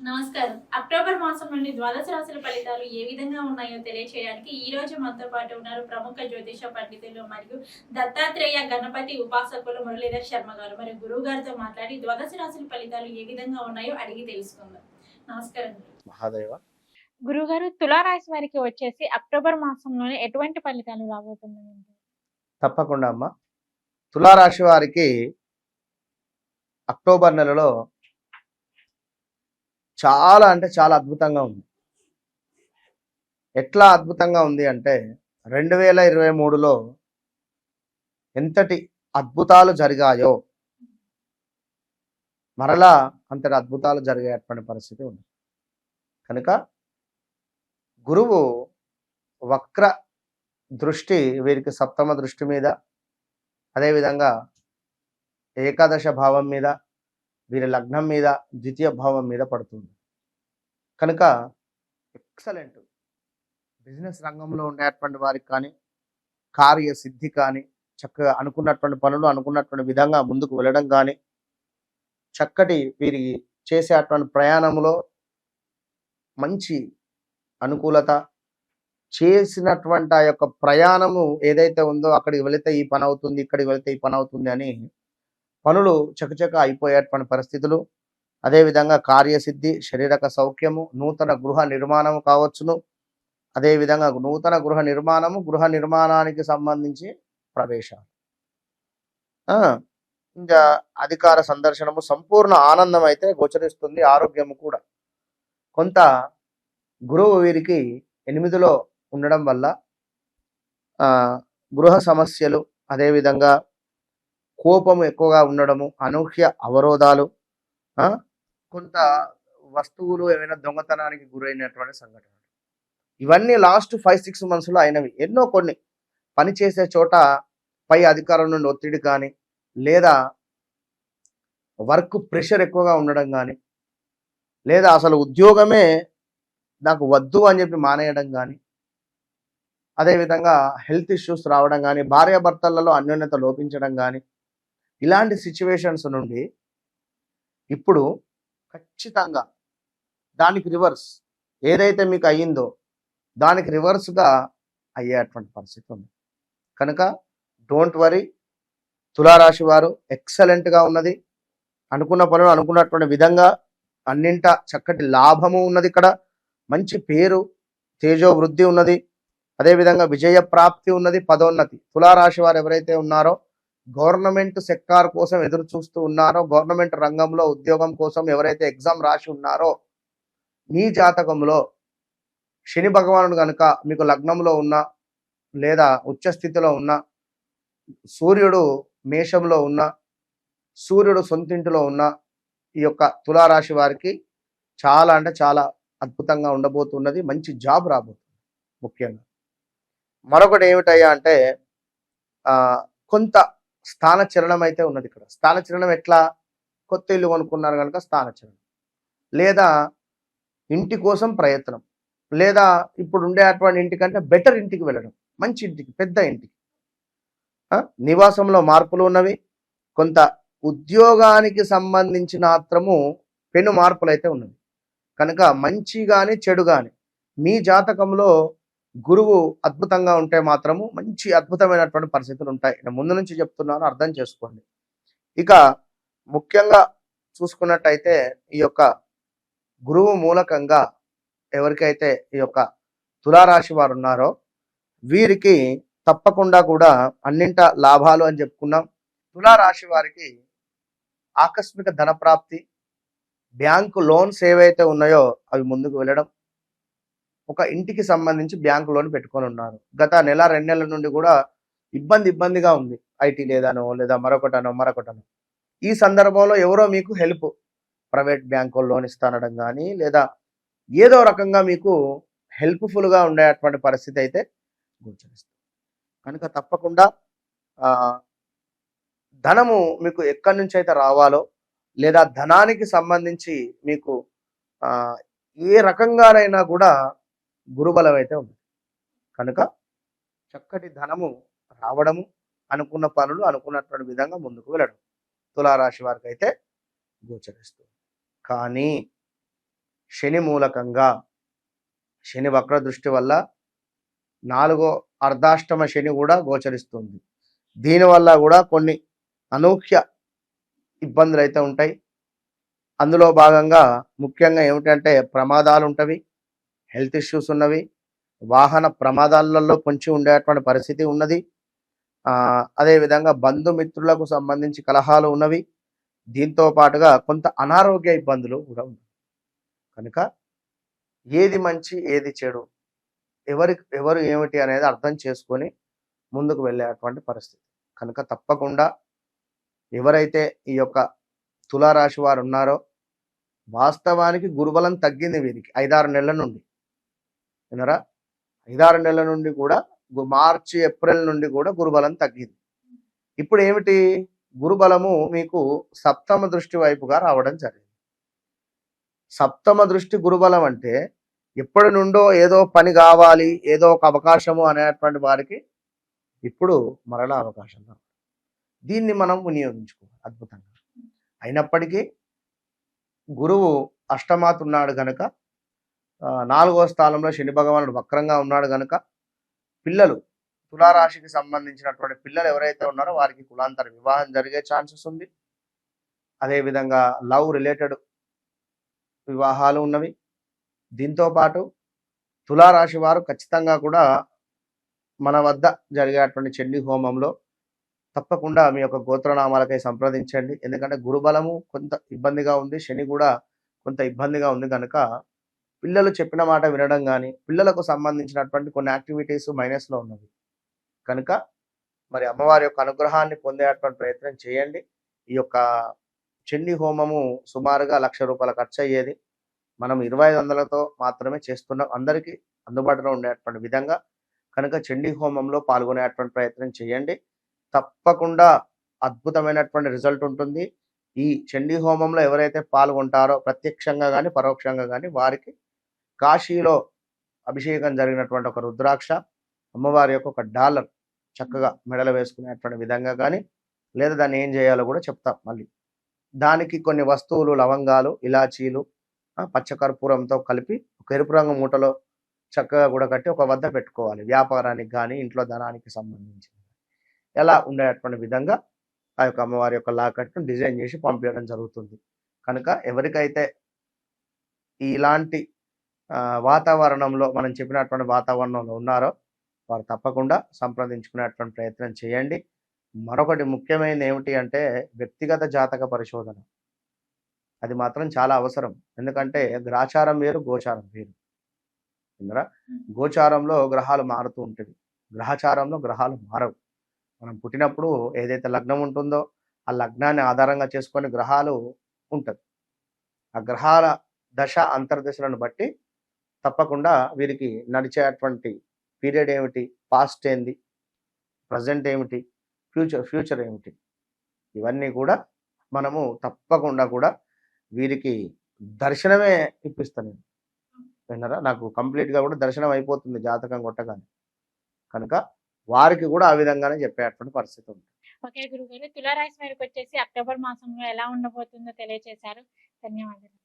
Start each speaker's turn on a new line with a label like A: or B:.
A: నమస్కారం. అక్టోబర్ మాసం నుండి ద్వాదశ రాశుల ఫలితాలు ఏ విధంగా ఉన్నాయో తెలియచేయడానికి ఈ రోజు మనతో పాటు ఉన్నారు ప్రముఖ జ్యోతిష పండితులు మరియు దత్తాత్రేయ గణపతి ఉపాసకులు మురళీధర్ శర్మ గారు. మరియు గురువు గారితో మాట్లాడి ద్వాదశ రాశుల ఫలితాలు ఏ విధంగా ఉన్నాయో అడిగి తెలుసుకుందాం. నమస్కారం
B: మహాదేవ.
C: గురుగారు తులారాశి వారికి వచ్చేసి అక్టోబర్ మాసంలోనే ఎటువంటి ఫలితాలు రాబోతున్నాయి
B: తప్పకుండా అమ్మ. తులారాశి వారికి అక్టోబర్ నెలలో చాలా అంటే చాలా అద్భుతంగా ఉంది. ఎట్లా అద్భుతంగా ఉంది అంటే రెండు వేల ఇరవై మూడులో ఎంతటి అద్భుతాలు జరిగాయో మరలా అంతటి అద్భుతాలు జరిగేటువంటి పరిస్థితి ఉంది. కనుక గురువు వక్ర దృష్టి వీరికి సప్తమ దృష్టి మీద అదేవిధంగా ఏకాదశ భావం మీద వీరి లగ్నం మీద ద్వితీయ భావం మీద పడుతుంది. కనుక ఎక్సలెంట్. బిజినెస్ రంగంలో ఉండేటువంటి వారికి కానీ కార్య సిద్ధి కానీ చక్కగా అనుకున్నటువంటి పనులు అనుకున్నటువంటి విధంగా ముందుకు వెళ్ళడం కానీ చక్కటి వీరి చేసేటువంటి ప్రయాణంలో మంచి అనుకూలత చేసినటువంటి ఆ యొక్క ప్రయాణము ఏదైతే ఉందో అక్కడికి వెళితే ఈ పని అవుతుంది ఇక్కడికి వెళితే ఈ పని అవుతుంది అని పనులు చకచక అయిపోయేటువంటి పరిస్థితులు. అదేవిధంగా కార్యసిద్ధి శరీరక సౌఖ్యము నూతన గృహ నిర్మాణము కావచ్చును. అదేవిధంగా నూతన గృహ నిర్మాణము గృహ నిర్మాణానికి సంబంధించి ప్రవేశాలు. ఆ, ఇంకా అధికార సందర్శనము సంపూర్ణ ఆనందం అయితే గోచరిస్తుంది ఆరోగ్యము కూడా. కొంత గురువు వీరికి ఎనిమిదిలో ఉండడం వల్ల ఆ, గృహ సమస్యలు అదేవిధంగా కోపము ఎక్కువగా ఉండడము అనూహ్య అవరోధాలు ఆ, కొంత వస్తువులు ఏమైనా దొంగతనానికి గురైనటువంటి సంఘటన ఇవన్నీ లాస్ట్ ఫైవ్ సిక్స్ మంత్స్లో అయినవి. ఎన్నో కొన్ని. పని చేసే చోట పై అధికారం నుండి ఒత్తిడి కానీ లేదా వర్క్ ప్రెషర్ ఎక్కువగా ఉండడం కానీ లేదా అసలు ఉద్యోగమే నాకు వద్దు అని చెప్పి మానేయడం కానీ అదేవిధంగా హెల్త్ ఇష్యూస్ రావడం కానీ భార్యాభర్తలలో అన్యోన్యత లోపించడం కానీ ఇలాంటి సిచ్యువేషన్స్ నుండి ఇప్పుడు ఖచ్చితంగా దానికి రివర్స్ ఏదైతే మీకు అయ్యిందో దానికి రివర్స్గా అయ్యేటువంటి పరిస్థితి ఉంది. కనుక డోంట్ వరీ తులారాశి వారు ఎక్సలెంట్గా ఉన్నది. అనుకున్న పనులు అనుకున్నటువంటి విధంగా అన్నింట చక్కటి లాభము ఉన్నది ఇక్కడ. మంచి పేరు తేజో వృద్ధి ఉన్నది. అదేవిధంగా విజయ ప్రాప్తి ఉన్నది పదోన్నతి. తులారాశి వారు ఎవరైతే ఉన్నారో గవర్నమెంట్ సెక్టార్ కోసం ఎదురు చూస్తూ ఉన్నారో గవర్నమెంట్ రంగంలో ఉద్యోగం కోసం ఎవరైతే ఎగ్జామ్ రాసి ఉన్నారో మీ జాతకంలో శని భగవానుడు కనుక మీకు లగ్నంలో ఉన్న లేదా ఉచ్చస్థితిలో స్థితిలో ఉన్న సూర్యుడు మేషంలో ఉన్న సూర్యుడు సొంతింటిలో ఉన్న ఈ యొక్క తులారాశి వారికి చాలా అంటే చాలా అద్భుతంగా ఉండబోతున్నది మంచి జాబ్ రాబోతుంది ముఖ్యంగా. మరొకటి ఏమిటయ్యా అంటే కొంత స్థాన చలనం అయితే ఉన్నది ఇక్కడ. స్థాన చలనం ఎట్లా? కొత్త ఇల్లు కొనుక్కున్నారు కనుక స్థాన చలనం. లేదా ఇంటి కోసం ప్రయత్నం. లేదా ఇప్పుడు ఉండే అటువంటి ఇంటికంటే బెటర్ ఇంటికి వెళ్ళడం. మంచి ఇంటికి పెద్ద ఇంటికి. నివాసంలో మార్పులు ఉన్నవి. కొంత ఉద్యోగానికి సంబంధించిన మాత్రము పెను మార్పులు అయితే ఉన్నవి. కనుక మంచి కానీ చెడు కానీ మీ జాతకంలో గురువు అద్భుతంగా ఉంటే మాత్రము మంచి అద్భుతమైనటువంటి పరిస్థితులు ఉంటాయి. నేను ముందు నుంచి చెప్తున్నాను అర్థం చేసుకోండి. ఇక ముఖ్యంగా చూసుకున్నట్టయితే ఈ యొక్క గురువు మూలకంగా ఎవరికైతే ఈ యొక్క తులారాశి వారు ఉన్నారో వీరికి తప్పకుండా కూడా అన్నింట లాభాలు అని చెప్పుకున్నాం. తులారాశి వారికి ఆకస్మిక ధన ప్రాప్తి బ్యాంకు లోన్స్ ఏవైతే ఉన్నాయో అవి ముందుకు వెళ్ళడం ఒక ఇంటికి సంబంధించి బ్యాంకు లోన్ పెట్టుకొని ఉన్నారు. గత నెల రెండు నెలల నుండి కూడా ఇబ్బంది ఇబ్బందిగా ఉంది. ఐటీ లేదనో లేదా మరొకటనో మరొకటనో. ఈ సందర్భంలో ఎవరో మీకు హెల్ప్ ప్రైవేట్ బ్యాంకు లోన్ ఇస్తానడం కానీ లేదా ఏదో రకంగా మీకు హెల్ప్ఫుల్గా ఉండేటువంటి పరిస్థితి అయితే గోచరిస్తుంది కనుక తప్పకుండా ధనము మీకు ఎక్కడి నుంచి అయితే రావాలో లేదా ధనానికి సంబంధించి మీకు ఏ రకంగానైనా కూడా గురుబలం అయితే ఉంది. కనుక చక్కటి ధనము రావడము అనుకున్న పనులు అనుకున్నటువంటి విధంగా ముందుకు వెళ్ళడం తులారాశి వారికి అయితే గోచరిస్తుంది. కానీ శని మూలకంగా శని వక్ర దృష్టి వల్ల నాలుగో అర్ధాష్టమ శని కూడా గోచరిస్తుంది. దీనివల్ల కూడా కొన్ని అనూహ్య ఇబ్బందులు అయితే ఉంటాయి. అందులో భాగంగా ముఖ్యంగా ఏమిటంటే ప్రమాదాలు ఉంటవి హెల్త్ ఇష్యూస్ ఉన్నవి వాహన ప్రమాదాలలో పొంచి ఉండేటువంటి పరిస్థితి ఉన్నది. అదేవిధంగా బంధుమిత్రులకు సంబంధించి కలహాలు ఉన్నవి. దీంతో పాటుగా కొంత అనారోగ్య ఇబ్బందులు కూడా ఉన్నాయి కనుక ఏది మంచి ఏది చెడు ఎవరి ఎవరు ఏమిటి అనేది అర్థం చేసుకొని ముందుకు వెళ్ళేటువంటి పరిస్థితి. కనుక తప్పకుండా ఎవరైతే ఈ యొక్క తులారాశి వారు ఉన్నారో వాస్తవానికి గురుబలం తగ్గింది వీరికి. ఐదారు నెలల నుండి. వినరా ఐదారు నెలల నుండి కూడా మార్చి ఏప్రిల్ నుండి కూడా గురుబలం తగ్గింది. ఇప్పుడు ఏమిటి? గురుబలము మీకు సప్తమ దృష్టి వైపుగా రావడం జరిగింది. సప్తమ దృష్టి గురుబలం అంటే ఎప్పటి నుండో ఏదో పని కావాలి ఏదో ఒక అవకాశము అనేటువంటి వారికి ఇప్పుడు మరలా అవకాశం దీన్ని మనం వినియోగించుకోవాలి అద్భుతంగా. అయినప్పటికీ గురువు అష్టమాతున్నాడు కనుక నాలుగో స్థానంలో శని భగవానుడు వక్రంగా ఉన్నాడు కనుక పిల్లలు తులారాశికి సంబంధించినటువంటి పిల్లలు ఎవరైతే ఉన్నారో వారికి కులాంతర వివాహం జరిగే ఛాన్సెస్ ఉంది. అదేవిధంగా లవ్ రిలేటెడ్ వివాహాలు ఉన్నవి. దీంతో పాటు తులారాశి వారు ఖచ్చితంగా కూడా మన వద్ద జరిగేటువంటి చెల్లి హోమంలో తప్పకుండా మీ యొక్క గోత్రనామాలకై సంప్రదించండి. ఎందుకంటే గురుబలము కొంత ఇబ్బందిగా ఉంది శని కూడా కొంత ఇబ్బందిగా ఉంది కనుక పిల్లలు చెప్పిన మాట వినడం కానీ పిల్లలకు సంబంధించినటువంటి కొన్ని యాక్టివిటీస్ మైనస్లో ఉన్నది కనుక మరి అమ్మవారి యొక్క అనుగ్రహాన్ని పొందేటువంటి ప్రయత్నం చేయండి. ఈ యొక్క చెన్ని హోమము సుమారుగా లక్ష రూపాయల ఖర్చు అయ్యేది మనం ఇరవై ఐదు వందలతో మాత్రమే చేస్తున్నాం అందరికీ అందుబాటులో ఉండేటువంటి విధంగా. కనుక చెండి హోమంలో పాల్గొనేటువంటి ప్రయత్నం చేయండి. తప్పకుండా అద్భుతమైనటువంటి రిజల్ట్ ఉంటుంది. ఈ చండీ హోమంలో ఎవరైతే పాల్గొంటారో ప్రత్యక్షంగా కానీ పరోక్షంగా కానీ వారికి కాశీలో అభిషేకం జరిగినటువంటి ఒక రుద్రాక్ష అమ్మవారి యొక్క ఒక డాలర్ చక్కగా మెడలో వేసుకునేటువంటి విధంగా కానీ లేదా దాన్ని ఏం చేయాలో కూడా చెప్తాం మళ్ళీ. దానికి కొన్ని వస్తువులు లవంగాలు ఇలాచీలు పచ్చకర్పూరంతో కలిపి ఒక ఎరుపు రంగు మూటలో చక్కగా కూడా కట్టి ఒక వద్ద పెట్టుకోవాలి. వ్యాపారానికి కానీ ఇంట్లో ధనానికి సంబంధించి. ఎలా ఉండేటువంటి విధంగా ఆ యొక్క అమ్మవారి యొక్క లాకెట్ను డిజైన్ చేసి పంపించడం జరుగుతుంది. కనుక ఎవరికైతే ఇలాంటి వాతావరణంలో మనం చెప్పినటువంటి వాతావరణంలో ఉన్నారో వారు తప్పకుండా సంప్రదించుకునేటువంటి ప్రయత్నం చేయండి. మరొకటి ముఖ్యమైనది ఏమిటి అంటే వ్యక్తిగత జాతక పరిశోధన. అది మాత్రం చాలా అవసరం. ఎందుకంటే గ్రాచారం వేరు గోచారం వేరు. ఇందరా గోచారంలో గ్రహాలు మారుతూ ఉంటుంది గ్రహచారంలో గ్రహాలు మారవు. మనం పుట్టినప్పుడు ఏదైతే లగ్నం ఉంటుందో ఆ లగ్నాన్ని ఆధారంగా చేసుకొని గ్రహాలు ఉంటుంది. ఆ గ్రహాల దశ అంతర్దశలను బట్టి తప్పకుండా వీరికి నడిచేటువంటి పీరియడ్ ఏమిటి? పాస్ట్ ఏంది? ప్రజెంట్ ఏమిటి? ఫ్యూచర్ ఫ్యూచర్ ఏమిటి? ఇవన్నీ కూడా మనము తప్పకుండా కూడా వీరికి దర్శనమే ఇప్పిస్తాను నేను. విన్నారా? నాకు కంప్లీట్గా కూడా దర్శనం అయిపోతుంది జాతకం కొట్టగానే. కనుక వారికి కూడా ఆ విధంగానే చెప్పేటువంటి పరిస్థితి ఉంది
C: ఓకే గురుగారు తులారాశి వారికి వచ్చేసి అక్టోబర్ మాసంలో ఎలా ఉండబోతుందో తెలియజేశారు ధన్యవాదాలు.